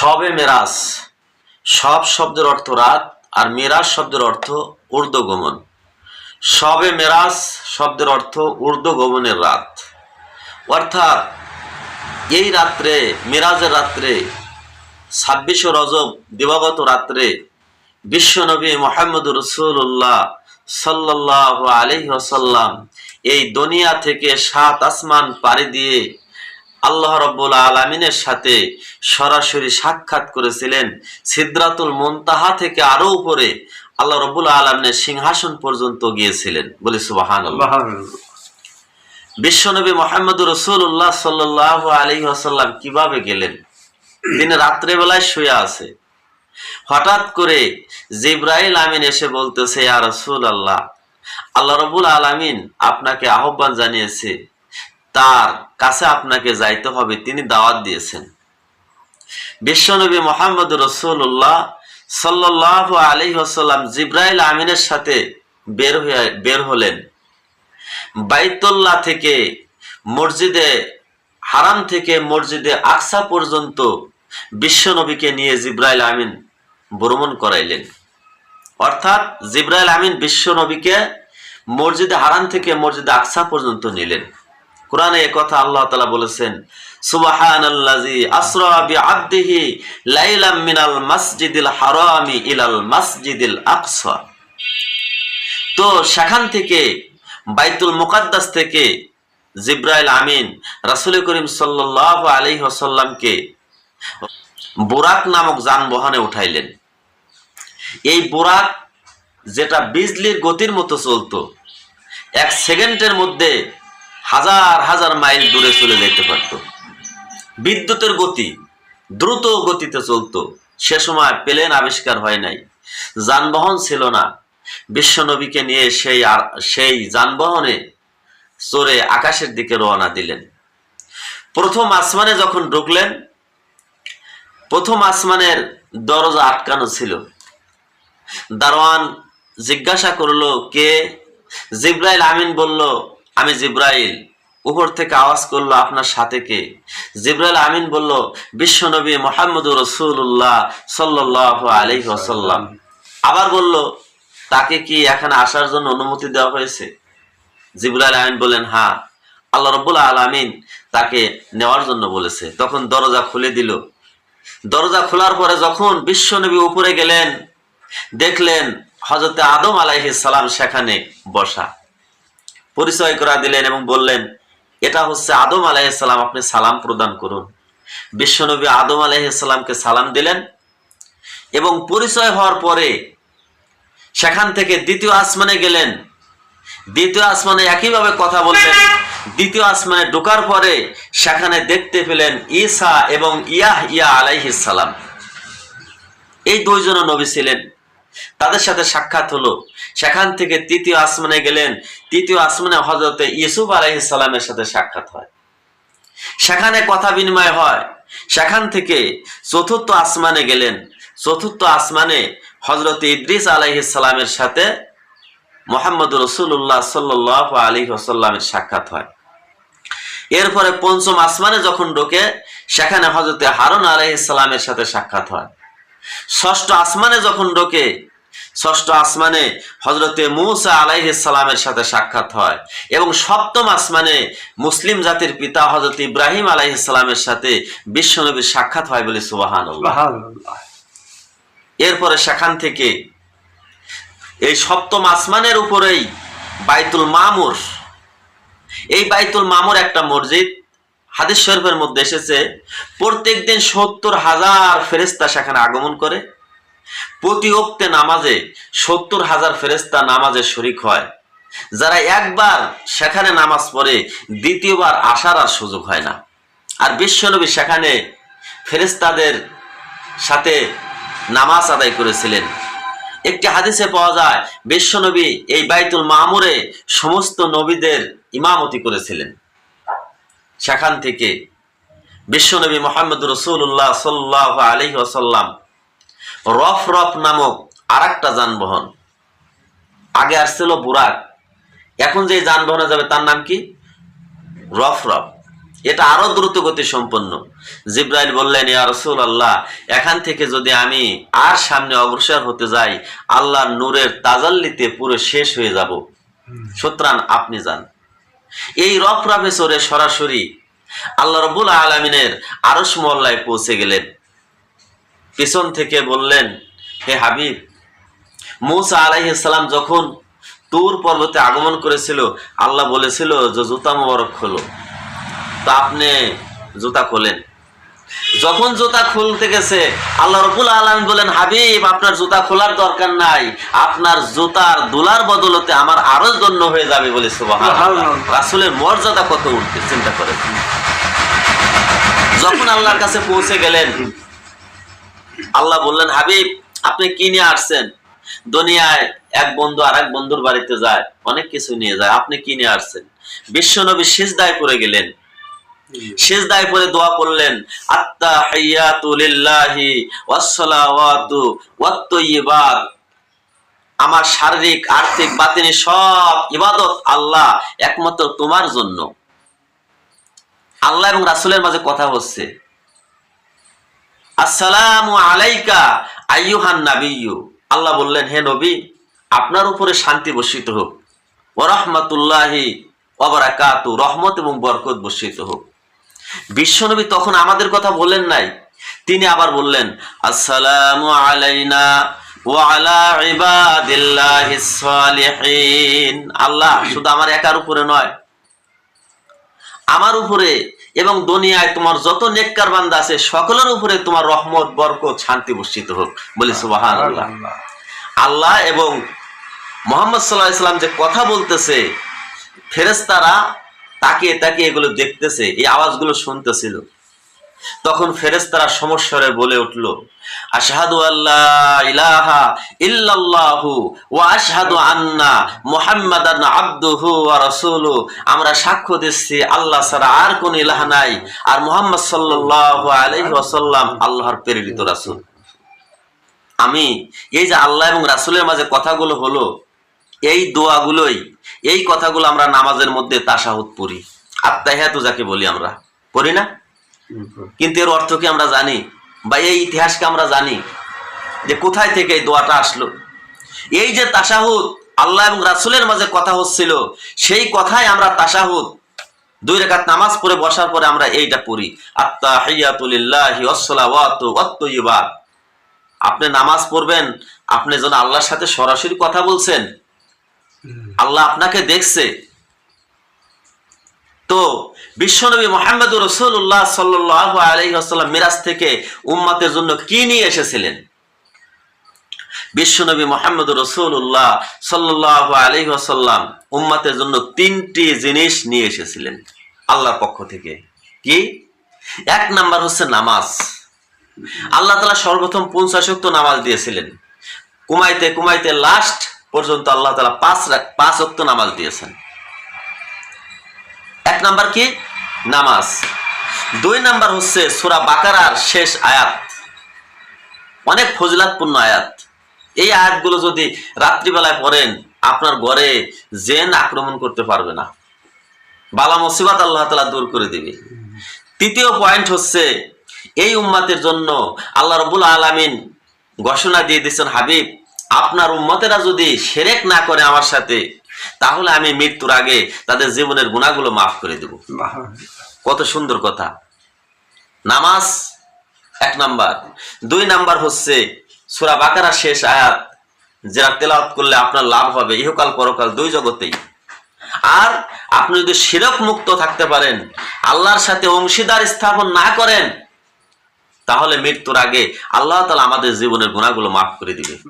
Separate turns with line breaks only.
সবে মেরাজ। সব শব্দের অর্থ রাত, আর মেরাজ শব্দের অর্থ ঊর্ধ্বগমন সবে মেরাজ শব্দের অর্থ ঊর্ধ্বগমনের রাত। অর্থাৎ এই রাত্রে, মেরাজের রাত্রে, ছাব্বিশে রজব, দিবাগত রাত্রে বিশ্বনবী মোহাম্মদ রসুল্লাহ সাল্লাহ আলহি এই দুনিয়া থেকে সাত আসমান পাড়ি দিয়ে আল্লাহ রব্বুল আলমিনের সাথে সরাসরি সাক্ষাৎ করেছিলেন সিদ্রাতুল মুনতাহা থেকে আরও উপরে। আল্লাহ রব্বুল আলমিনের সিংহাসন পর্যন্ত গিয়েছিলেন। বলে সুবাহান বিশ্বনবী মোহাম্মদ রসুল্লাহ সাল্লাহ আলী আসাল্লাম কীভাবে গেলেন? তিনি রাত্রেবেলায় শুয়ে আছে। হঠাৎ করে জিব্রাইল আমিন এসে বলতেছে আর রসুল আল্লাহ আল্লাহ রবুল আলমিন আপনাকে আহ্বান জানিয়েছে তার কাছে আপনাকে যাইতে হবে, তিনি দাওয়াত দিয়েছেন। বিশ্বনবী মোহাম্মদ রসুল্লাহ সাল্লাহ আলী আসাল্লাম জিব্রাইল আমিনের সাথে বের হয়ে, বের হলেন। বাইতুল্লাহ থেকে মসজিদে, হারাম থেকে মসজিদে আকসা পর্যন্ত বিশ্বনবীকে নিয়ে জিব্রাইল আমিন ভ্রমণ করাইলেন। অর্থাৎ জিব্রাইল আমিন বিশ্বনবীকে মসজিদে হারাম থেকে মসজিদে আকসা পর্যন্ত নিলেন। কোরআনে কথা আল্লাহ তালা বলেছেন ইলাল তো সেখান থেকে, বাইতুল মুকাদ্দাস থেকে জিব্রাইল আমিন রাসুল করিম সাল্লাহ আলী আসাল্লামকে বোরাক নামক যানবাহনে উঠাইলেন। এই বোরাক যেটা বিজলির গতির মতো চলতো, এক সেকেন্ডের মধ্যে হাজার হাজার মাইল দূরে চলে যেতে পারত। বিদ্যুতের গতি দ্রুত গতিতে চলতো। সে সময় প্লেন আবিষ্কার হয় নাই। যানবাহন ছিল না। বিশ্বনবীকে নিয়ে সেই আর সেই যানবাহনে চড়ে আকাশের দিকে রওনা দিলেন। প্রথম আসমানে যখন ঢুকলেন, প্রথম আসমানের দরজা আটকানো ছিল। দারোয়ান জিজ্ঞাসা করল, কে? জিব্রাইল আমিন বলল আমি জিব্রাইল, উপর থেকে আওয়াজ করল আপনার সাথে কে? জিব্রাইল আমিন বলল বিশ্বনবী মোহাম্মদ রসুল্লাহ সাল্লাহ আলী ওসাল্লাম আবার বলল, তাকে কি এখানে আসার জন্য অনুমতি দেওয়া হয়েছে? জিবুল আমিন বলেন হ্যাঁ আল্লাহ রব্বুল আলমিন তাকে নেওয়ার জন্য বলেছে। তখন দরজা খুলে দিল। দরজা খোলার পরে যখন বিশ্বনবী উপরে গেলেন, দেখলেন হজরতে আদম আলাইহিস সালাম সেখানে বসা। পরিচয় করা দিলেন এবং বললেন, এটা হচ্ছে আদম আলাইহিস সালাম, আপনি সালাম প্রদান করুন। বিশ্বনবী আদম আলাইহিস সালামকে সালাম দিলেন এবং পরিচয় হওয়ার পরে সেখান থেকে দ্বিতীয় আসমানে গেলেন। দ্বিতীয় আসমানে একইভাবে কথা বললেন। দ্বিতীয় আসমানে ঢোকার পরে সেখানে দেখতে পেলেন ঈসা এবং ইয়াহ ইয়া আলাইহিস সালাম। এই দুইজন নবী ছিলেন। তাদের সাথে সাক্ষাৎ হলো। সেখান থেকে তৃতীয় আসমানে গেলেন। তৃতীয় আসমানে হজরতে ইসুফ আলাইহিস সালামের সাথে সাক্ষাৎ হয়। সেখানে কথা বিনিময় হয়। সেখান থেকে চতুর্থ আসমানে গেলেন। চতুর্থ আসমানে হজরত ইদ্রিস আলাইহিসালামের সাথে মোহাম্মদ রসুল্লাহ সাল্লাহ আলী আসাল্লামের সাক্ষাৎ হয়। এরপরে পঞ্চম আসমানে যখন ঢোকে, সেখানে হজরতে হারুন আলাইহিসালামের সাথে সাক্ষাৎ হয়। ষষ্ঠ আসমানে যখন ঢোকে ষষ্ঠ আসমানে হজরতে মুসা আলাইহিসালামের সাথে সাক্ষাৎ হয় এবং সপ্তম আসমানে মুসলিম জাতির পিতা হজরত ইব্রাহিম আলাইহিসালামের সাথে বিশ্বনবীর সাক্ষাৎ হয় বলে সুবাহান এরপরে সেখান থেকে এই সপ্তম আসমানের উপরেই বাইতুল মামুর এই বাইতুল মামুর একটা মসজিদ হাদিস শরীফের মধ্যে এসেছে প্রত্যেক দিন সত্তর হাজার ফেরেস্তা সেখানে আগমন করে। প্রতি অক্তে নামাজে সত্তর হাজার ফেরেস্তা নামাজে শরিক হয়। যারা একবার সেখানে নামাজ পড়ে, দ্বিতীয়বার আসার আর সুযোগ হয় না। আর বিশ্বনবী সেখানে ফেরেস্তাদের সাথে নামাজ আদায় করেছিলেন। একটি হাদিসে পাওয়া যায়, বিশ্বনবী এই বাইতুল মামুরে সমস্ত নবীদের ইমামতি করেছিলেন। সেখান থেকে বিশ্বনবী মোহাম্মদ রসুল্লাহ সাল্লাহ আলহি আসাল্লাম রফ রফ নামক আর একটা যানবাহন। আগে আসছিল বুরাক, এখন যে যানবাহনে যাবে তার নাম কি? রফ রফ। এটা আরও দ্রুত গতি সম্পন্ন। জিব্রাইল বললেন, ইয়া রসুল আল্লাহ এখান থেকে যদি আমি আর সামনে অগ্রসর হতে যাই, আল্লাহর নূরের তাজাল্লিতে পুরো শেষ হয়ে যাব। সুতরাং আপনি যান। এই রফ রাফে চড়ে সরাসরি আল্লাহ রবুল আলমিনের আরস মহল্লায় পৌঁছে গেলেন। পিছন থেকে বললেন হে হাবিব মুসা আলাইসালাম যখন তুর পর্বতে আগমন করেছিল আল্লাহ বলেছিল যে জুতা মোবারক খোলো। তা আপনি জুতা খোলেন। যখন জুতা খুলতে গেছে আল্লাহ রবুল আলম বলেন হাবিব আপনার জুতা খোলার দরকার নাই। আপনার জুতার দুলার বদলতে আমার আরও জন্য হয়ে যাবে বলে। রাসূলের মর্যাদা কত উঠতে চিন্তা করে যখন আল্লাহর কাছে পৌঁছে গেলেন আল্লাহ বললেন হাবিব আপনি কি নিয়ে আসছেন? দুনিয়ায় এক বন্ধু আর এক বন্ধুর বাড়িতে যায় অনেক কিছু নিয়ে যায় আপনি কি নিয়ে আসছেন? বিশ্বনবী সিজদায় পড়ে গেলেন। সিজদায় পড়ে দোয়া করলেন আত্তাহিয়াতু লিল্লাহি ওয়াসসালাওয়াতু ওয়াত-তাইয়্যিবাত আমার শারীরিক আর্থিক বাতিনি সব ইবাদত আল্লাহ একমাত্র তোমার জন্য। আল্লাহ এবং রাসূলের মাঝে কথা হচ্ছে আসসালামু আলাইকা, আইয়ুহান নাবিয়্যু। আল্লাহ বললেন, হে নবী, আপনার উপরে শান্তি বর্ষিত হোক। ওয়া রাহমাতুল্লাহি ওয়া বারাকাতু, রহমত এবং বরকত বর্ষিত হোক। বিশ্বনবী তখন আমাদের কথা বললেন নাই। তিনি আবার বললেন, আসসালামু আলাইনা আল্লাহ শুধু আমার একার উপরে নয়, আমার উপরে এবং দুনিয়ায় তোমার যত নেককার বান্দা আছে সকলের উপরে তোমার রহমত বরকত শান্তি বর্ষিত হোক। বলি সুবহানাল্লাহ। আল্লাহ এবং মোহাম্মদ সাল্লাহ ইসলাম যে কথা বলতেছে ফেরেস্তারা তাকিয়ে তাকিয়ে এগুলো দেখতেছে এই আওয়াজগুলো শুনতেছিল। তখন ফেরেস্তারা সমস্বরে বলে উঠল, আশহাদু আল্লাহ ইলাহা ইল্লাল্লাহু ওয়া আশহাদু আন্না মুহাম্মাদান আবদুহু ওয়া রাসূলু। আমরা সাক্ষ্য দিচ্ছি, আল্লাহ ছাড়া আর কোন ইলাহ নাই। আর মুহাম্মদ সাল্লাল্লাহু আলাইহি ওয়াসাল্লাম আল্লাহর প্রেরিত রাসূল। আমি, এই যে আল্লাহ এবং রাসূলের মাঝে কথাগুলো হলো, এই দোয়াগুলোই, এই কথাগুলো আমরা নামাজের মধ্যে তাশাহুদ পড়ি। আত্মাহিয়াতু যাকে বলি আমরা। পড়ি না? কিন্তু এর অর্থ কি আমরা জানি? বা এই ইতিহাসকে আমরা জানি যে কোথায় থেকে এই দোয়াটা আসলো? এই যে তাশাহুদ আল্লাহ এবং রাসূলের মাঝে কথা হচ্ছিল সেই কথাই আমরা তাশাহুদ। দুই রেখাত নামাজ পড়ে বসার পরে আমরা এইটা পড়ি। আত্তাহিয়াতু লিল্লাহি ওয়াসসালাওয়াতু ওয়াত-তাইয়্যিবাত আপনি নামাজ পড়বেন আপনি যেন আল্লাহর সাথে সরাসরি কথা বলছেন। আল্লাহ আপনাকে দেখছে। তো বিশ্বনবী মোহাম্মদ রসুল্লাহ সাল্লাহ আলহিহাসাল্লাম মিরাজ থেকে উম্মাতের জন্য কি নিয়ে এসেছিলেন? বিশ্বনবী মোহাম্মদ রসুল্লাহ সাল্লাহ আলহিহাসাল্লাম উম্মাতের জন্য তিনটি জিনিস নিয়ে এসেছিলেন আল্লাহর পক্ষ থেকে। কি? এক নাম্বার হচ্ছে নামাজ। আল্লাহ তালা সর্বপ্রথম পঞ্চাশক্ত নামাজ দিয়েছিলেন? কুমাইতে কুমাইতে লাস্ট পর্যন্ত আল্লাহ তালা পাঁচ পাঁচ অক্ত নামাজ দিয়েছেন। নাম্বার কি? নামাজ। দুই নাম্বার হচ্ছে সুরা বাকারার শেষ আয়াত। অনেক ফজিলাতপূর্ণ আয়াত। এই আয়াতগুলো যদি রাত্রিবেলায় পড়েন, আপনার ঘরে জেন আক্রমণ করতে পারবে না। বালা মুসিবাত আল্লাহ তালা দূর করে দিবে। তৃতীয় পয়েন্ট হচ্ছে, এই উম্মাতের জন্য আল্লাহ রবুল আলামিন ঘোষণা দিয়ে দিচ্ছেন হাবিব, আপনার উম্মতেরা যদি সেরেক না করে আমার সাথে তাহলে আমি মৃত্যুর আগে তাদের জীবনের গুণাগুলো মাফ করে দেব। কত সুন্দর কথা। নামাজ এক নাম্বার। দুই নাম্বার হচ্ছে সুরা বাকারা শেষ আয়াত, যারা তেলাওয়াত করলে আপনার লাভ হবে, ইহকাল পরকাল দুই জগতেই। আর আপনি যদি শিরক মুক্ত থাকতে পারেন, আল্লাহর সাথে অংশীদার স্থাপন না করেন, তাহলে মৃত্যুর আগে আল্লাহ তালা আমাদের জীবনের গুণাগুলো মাফ করে দিবে।